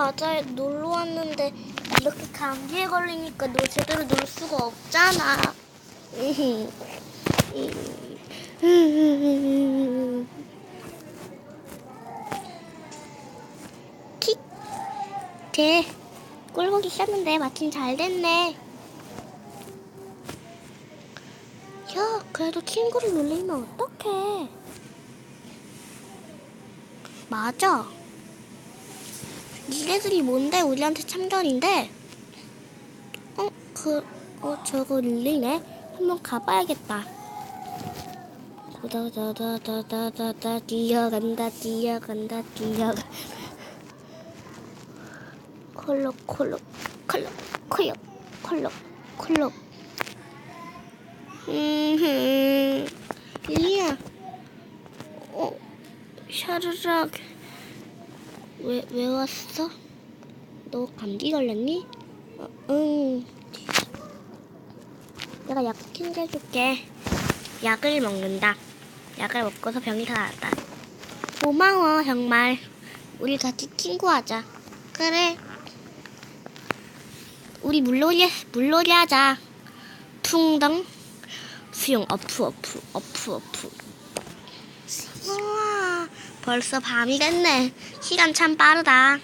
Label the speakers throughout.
Speaker 1: 바다에 놀러 왔는데 이렇게 감기에 걸리니까 너 제대로 놀 수가 없잖아. 킥. 쟤 꿀보기 시작했는데 마침 잘 됐네. 야, 그래도 친구를 놀리면 어떡해. 맞아. 니네들이 뭔데 우리한테 참견인데? 어, 그, 어, 저거 릴리네? 한번 가봐야겠다. 다다다다다다다 뛰어간다 뛰어간다 뛰어가 콜록 콜록 콜록 콜록 콜록 콜록 음 릴리야 어 샤르락 왜, 왜 왔어? 너 감기 걸렸니? 어, 응. 내가 약 챙겨줄게. 약을 먹는다. 약을 먹고서 병이 다 나았다. 고마워, 정말. 우리 같이 친구하자. 그래. 우리 물놀이, 물놀이 하자. 퉁덩. 수영, 어프, 어프, 어프, 어프. 우와, 벌써 밤이 됐네. 시간 참 빠르다.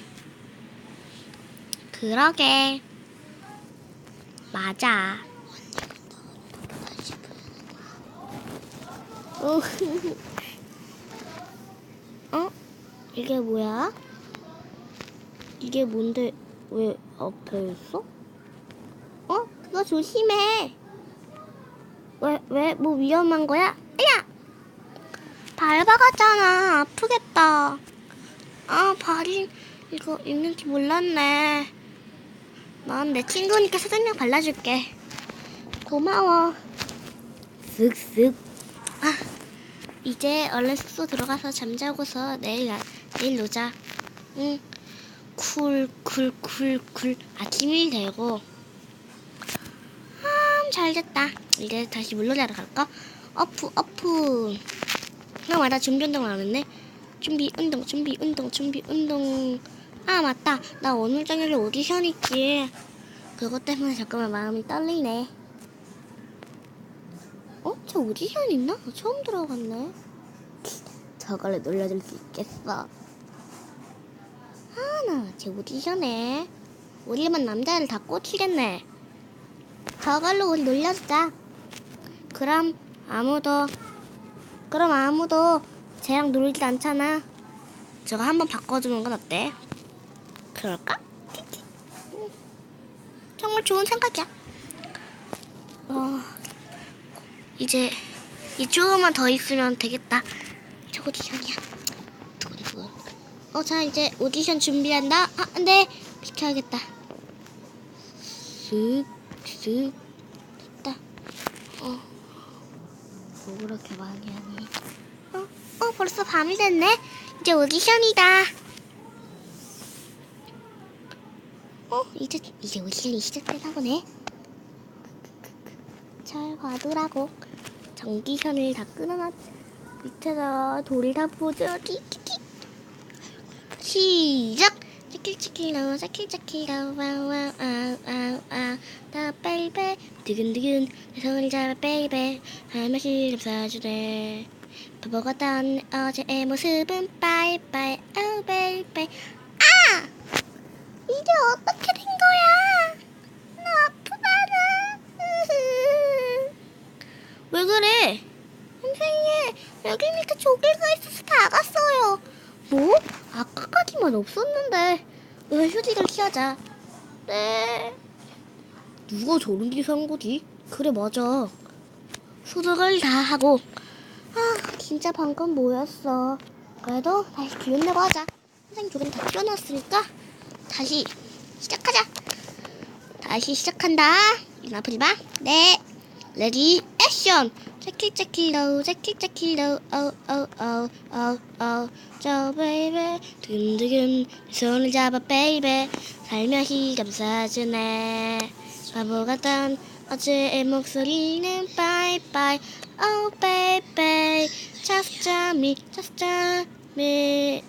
Speaker 1: 그러게. 맞아. 어? 어? 이게 뭐야? 이게 뭔데 왜 앞에 있어? 어? 그거 조심해. 왜, 왜, 뭐 위험한 거야? 야! 밟아갔잖아. 아프겠다. 아, 발이 이거 있는지 몰랐네. 난내 친구니까 사장님 발라줄게. 고마워. 쓱쓱. 아, 이제 얼른 숙소 들어가서 잠자고서 내일 나- 내일 놀자. 응. 쿨, 쿨, 쿨, 쿨. 아침이 되고. 아, 잘 됐다. 이제 다시 물놀이하러 갈까? 어프, 어프. 나 맞다. 준비 운동을 안 했네. 준비 운동, 준비 운동, 준비 운동. 아, 맞다. 나 오늘 저녁에 오디션 있지. 그것 때문에 잠깐만 마음이 떨리네. 어? 저 오디션 있나? 처음 들어봤네. 저걸로 놀려줄 수 있겠어. 아, 나제 오디션에 우리만 남자를 다 꽂히겠네. 저걸로 우리 놀려주자. 그럼 아무도 그럼 아무도 쟤랑 놀지 않잖아. 저거 한번 바꿔주는 건 어때? 그럴까? 음, 정말 좋은 생각이야. 어, 이제 이 조금만 더 있으면 되겠다. 저 오디션이야. 어, 자 이제 오디션 준비한다. 아, 안 돼. 비켜야겠다. 쓱, 쓱, 됐다. 어, 뭐 그렇게 많이 하니? 어, 어, 벌써 밤이 됐네. 이제 오디션이다. 어, 이제 이제 오디션이 시작되나 보네. 잘 봐두라고. 전기선을 다 끊어놨. 밑에다가 돌을 다 보자. 시작. 치킬치킬로 치킬치킬로 와와와와와 다 베이베 두근두근. 내 손을 잡아 베이베 할맛이 감싸주네 같던 어제의 모습은 빠이빠이. 오 베이베 아! 이게 어떻게 된 거야? 나 아프다나 왜 그래? 선생님 여기 밑에 조개가 있어서 나갔어요. 뭐? 아까까지만 없었는데 왜 휴직을 취하자? 네. 누가 저런 짓을 한 거지? 그래 맞아. 소득을 다 하고. 아 진짜 방금 뭐였어? 그래도 다시 기운 내고 하자. 선생님 조개는 다 풀어놨으니까 다시 시작하자. 다시 시작한다. 눈 아프지 마? 네. 레디 액션 재킷 재킷로 재킷 재킷로 오오오오오저 베이베 두근두근 내 손을 잡아 베이베 살며시 감싸주네. 바보 같던 어제의 목소리는 빠이빠이 오 베이베 차스자미 차스자미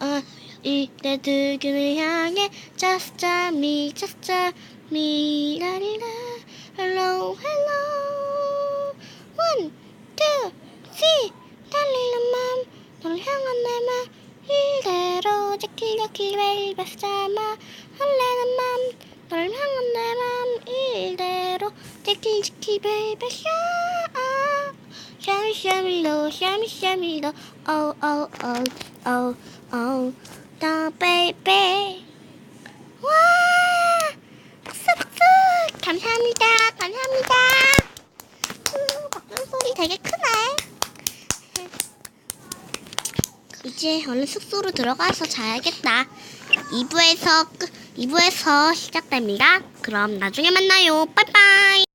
Speaker 1: 어 이내 두근을 향해 a me 라리라 Hello, hello 잠아 설레는 맘 널 향한 내 맘 이대로 지키 지키 벨벳 샤 샤미 샤미로 샤미 샤미로 오 오 오 오 오 더 베이베 와! 박수 박수 감사합니다 감사합니다. 음, 박수 소리 되게 크네 이제 얼른 숙소로 들어가서 자야겠다. 2부에서 2부에서 시작됩니다. 그럼 나중에 만나요. 빠이빠이